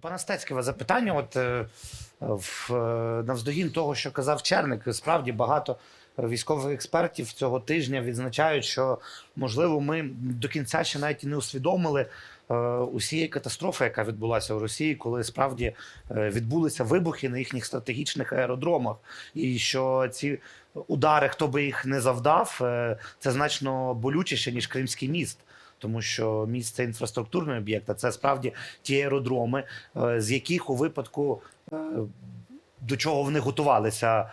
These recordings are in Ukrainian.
Пане Стецьке, запитання, от е, в, е, навздогін того, що казав Черник, справді багато військових експертів цього тижня відзначають, що можливо ми до кінця ще навіть і не усвідомили е, усієї катастрофи, яка відбулася у Росії, коли справді відбулися вибухи на їхніх стратегічних аеродромах, і що ці удари, хто би їх не завдав, це значно болючіше ніж Кримський міст. Тому що міст це інфраструктурний це справді ті аеродроми, е, з яких у випадку е, до чого вони готувалися е,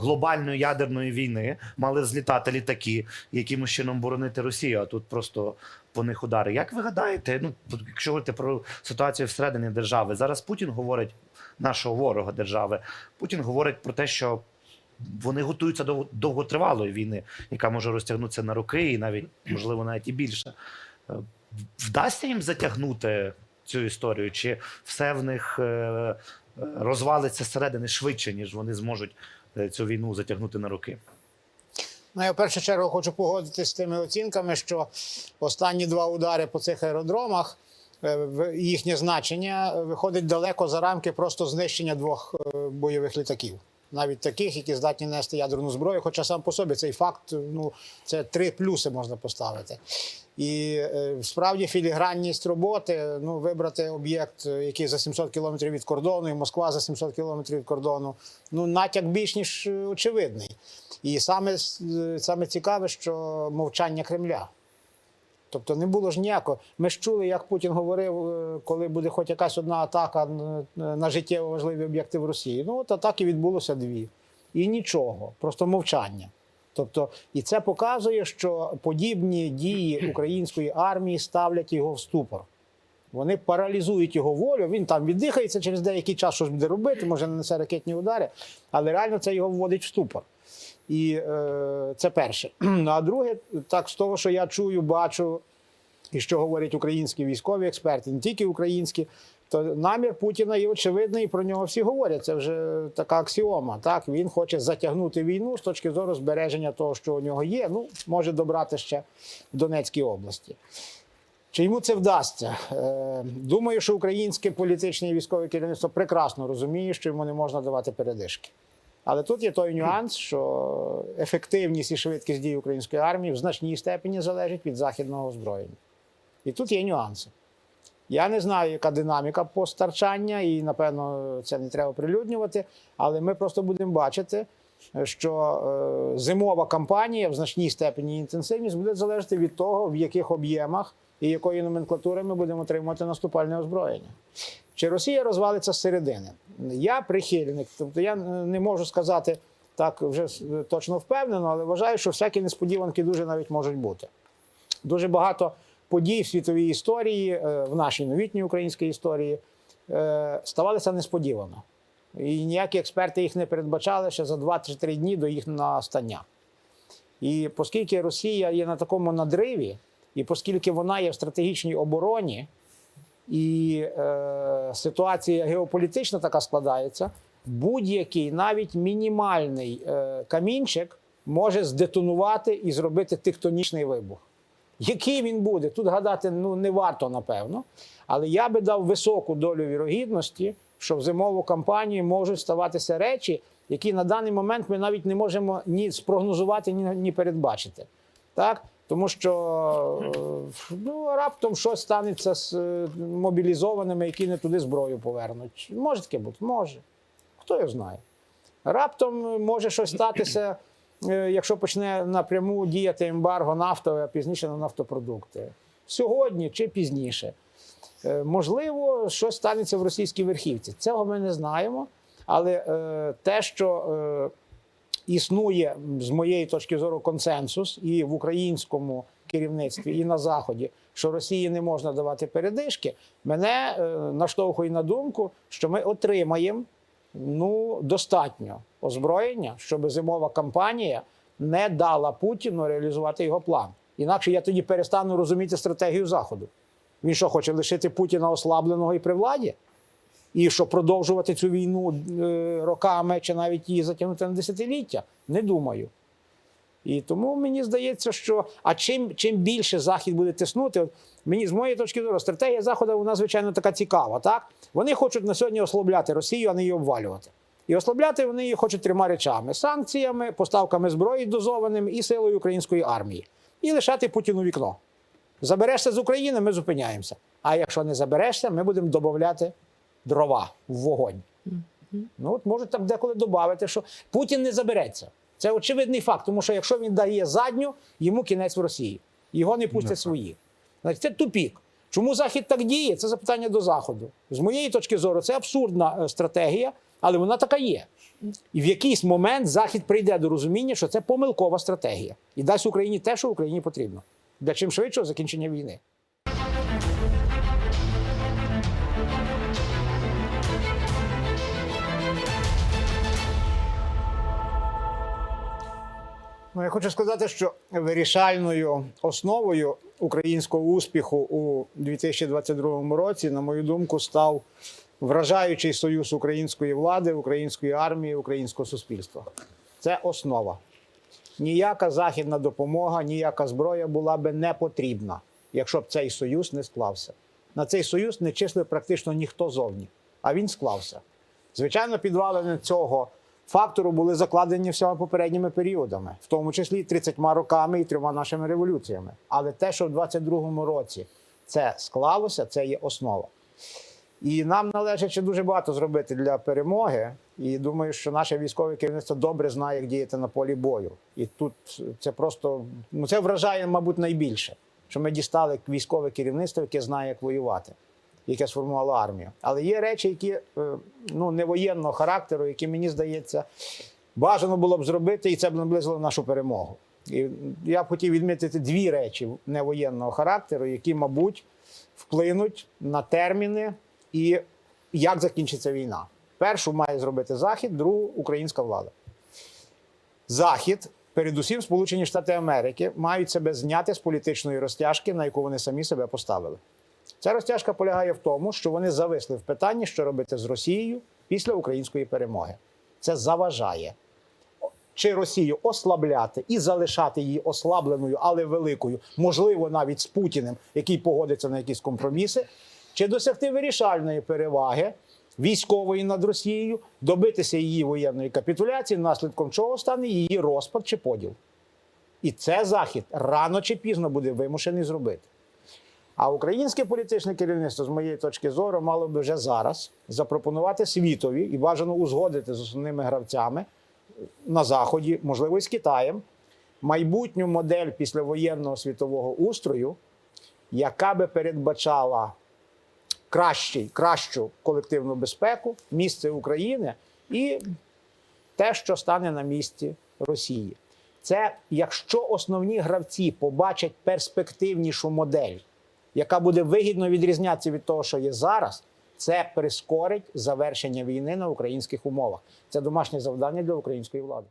глобальної ядерної війни, мали злітати літаки, якимось чином боронити Росію. А тут просто по них удари. Як ви гадаєте, ну якщо говорити про ситуацію всередині держави, зараз Путін говорить нашого ворога держави. Путін говорить про те, що вони готуються до довготривалої війни, яка може розтягнутися на роки, і навіть можливо навіть і більше. Е, Вдасться їм затягнути цю історію, чи все в них е, розвалиться зсередини швидше, ніж вони зможуть е, цю війну затягнути на роки? Ну, я в першу чергу хочу погодитися з тими оцінками, що останні два удари по цих аеродромах, їхнє значення виходить далеко за рамки просто знищення двох бойових літаків. Навіть таких, які здатні нести ядерну зброю, хоча сам по собі цей факт, ну це три плюси можна поставити. І е, справді філігранність роботи, ну вибрати об'єкт, е, який за 700 кілометрів від кордону, і Москва за 700 кілометрів від кордону. Ну натяк більш ніж е, очевидний. І саме, саме цікаве, що мовчання Кремля. Тобто не було ж ніякого. Ми ж чули, як Путін говорив, е, коли буде хоч якась одна атака на- на життєво важливі об'єкти в Росії. Ну, от атаки відбулося дві. І нічого, просто мовчання. Тобто, і це показує, що подібні дії української армії ставлять його в ступор. Вони паралізують його волю. Він там віддихається через деякий час, що ж буде робити, може нанесе ракетні удари, але реально це його вводить в ступор. І е, це перше. Ну, а друге, так з того, що я чую, бачу, і що говорять українські військові експерти, не тільки українські, то намір Путіна є очевидний, і про нього всі говорять. Це вже така аксіома. Так він хоче затягнути війну з точки зору збереження того, що у нього є. Ну може добрати ще в Донецькій області. Чи йому це вдасться? Е, Думаю, що українське політичне і військове керівництво прекрасно розуміє, що йому не можна давати передишки. Але тут є той нюанс, що ефективність і швидкість дій української армії в значній степені залежить від західного озброєння. І тут є нюанси. Я не знаю, яка динаміка постарчання, і напевно це не треба прилюднювати, але ми просто будемо бачити, що е, зимова кампанія в значній степені інтенсивність буде залежати від того, в яких об'ємах і якої номенклатури ми будемо отримувати наступальне озброєння. Чи Росія розвалиться зсередини? Я прихильник, тобто я не можу сказати так вже точно впевнено, але вважаю, що всякі несподіванки дуже навіть можуть бути. Дуже багато подій в світовій історії, е, в нашій новітній українській історії, е, ставалися несподівано. І ніякі експерти їх не передбачали ще за 2-3 дні до їх настання. І оскільки Росія є на такому надриві, і оскільки вона є в стратегічній обороні, і е, ситуація геополітична така складається, будь-який навіть мінімальний е, камінчик може здетонувати і зробити тектонічний вибух. Який він буде? Тут гадати ну, не варто, напевно. Але я би дав високу долю вірогідності, що в зимову кампанію можуть ставатися речі, які на даний момент ми навіть не можемо ні спрогнозувати, ні, ні передбачити. Так? Тому що е, ну, раптом щось станеться з е, мобілізованими, які не туди зброю повернуть. Може таке бути? Може. Хто його знає? Раптом може щось статися, е, якщо почне напряму діяти ембарго нафтове, а пізніше на нафтопродукти. Сьогодні чи пізніше. Можливо, щось станеться в російській верхівці. Цього ми не знаємо. Але те, що існує з моєї точки зору консенсус і в українському керівництві, і на заході, що Росії не можна давати передишки, мене е, наштовхує на думку, що ми отримаємо ну достатньо озброєння, щоб зимова кампанія не дала Путіну реалізувати його план. Інакше я тоді перестану розуміти стратегію Заходу. Він що хоче лишити Путіна ослабленого і при владі? І що продовжувати цю війну е, роками чи навіть її затягнути на десятиліття? Не думаю. І тому мені здається, що а чим, чим більше Захід буде тиснути, от мені з моєї точки зору, стратегія Заходу вона звичайно така цікава. Так вони хочуть на сьогодні ослабляти Росію, а не її обвалювати. І ослабляти вони її хочуть трьома речами: санкціями, поставками зброї дозованим і силою української армії, і лишати Путіну вікно. Заберешся з України, ми зупиняємося. А якщо не заберешся, ми будемо додати дрова в вогонь. Ну от можуть так деколи додати, що Путін не забереться. Це очевидний факт, тому що якщо він дає задню, йому кінець в Росії. Його не пустять свої. Значить, це тупік. Чому Захід так діє? Це запитання до Заходу. З моєї точки зору, це абсурдна е, стратегія, але вона така є. І в якийсь момент Захід прийде до розуміння, що це помилкова стратегія, і дасть Україні те, що Україні потрібно для чим швидшого закінчення війни. Ну, я хочу сказати, що вирішальною основою українського успіху у 2022 році, на мою думку, став вражаючий союз української влади, української армії, українського суспільства. Це основа. Ніяка західна допомога, ніяка зброя була би не потрібна, якщо б цей союз не склався. На цей союз не числив практично ніхто зовні, а він склався. Звичайно, підвалини цього фактору були закладені всіма попередніми періодами, в тому числі 30 роками і трьома нашими революціями. Але те, що в 22-му році це склалося, це є основа. І нам належить ще дуже багато зробити для перемоги. І думаю, що наше військове керівництво добре знає, як діяти на полі бою. І тут це просто ну це вражає, мабуть, найбільше, що ми дістали військове керівництво, яке знає, як воювати, яке сформувало армію. Але є речі, які е, ну не воєнного характеру, які мені здається, бажано було б зробити, і це б наблизило нашу перемогу. І я б хотів відмітити дві речі невоєнного характеру, які, мабуть, вплинуть на терміни і як закінчиться війна. Першу має зробити Захід, другу українська влада. Захід, передусім, Сполучені Штати Америки, мають себе зняти з політичної розтяжки, на яку вони самі себе поставили. Ця розтяжка полягає в тому, що вони зависли в питанні, що робити з Росією після української перемоги. Це заважає чи Росію ослабляти і залишати її ослабленою, але великою, можливо, навіть з Путіним, який погодиться на якісь компроміси, чи досягти вирішальної переваги військової над Росією, добитися її воєнної капітуляції, наслідком чого стане її розпад чи поділ. І це Захід рано чи пізно буде вимушений зробити. А українське політичне керівництво, з моєї точки зору, мало би вже зараз запропонувати світові і бажано узгодити з основними гравцями на Заході, можливо, і з Китаєм, майбутню модель післявоєнного світового устрою, яка би передбачала кращий, кращу колективну безпеку, місце України і те, що стане на місці Росії. Це якщо основні гравці побачать перспективнішу модель, яка буде вигідно відрізнятися від того, що є зараз, це прискорить завершення війни на українських умовах. Це домашнє завдання для української влади.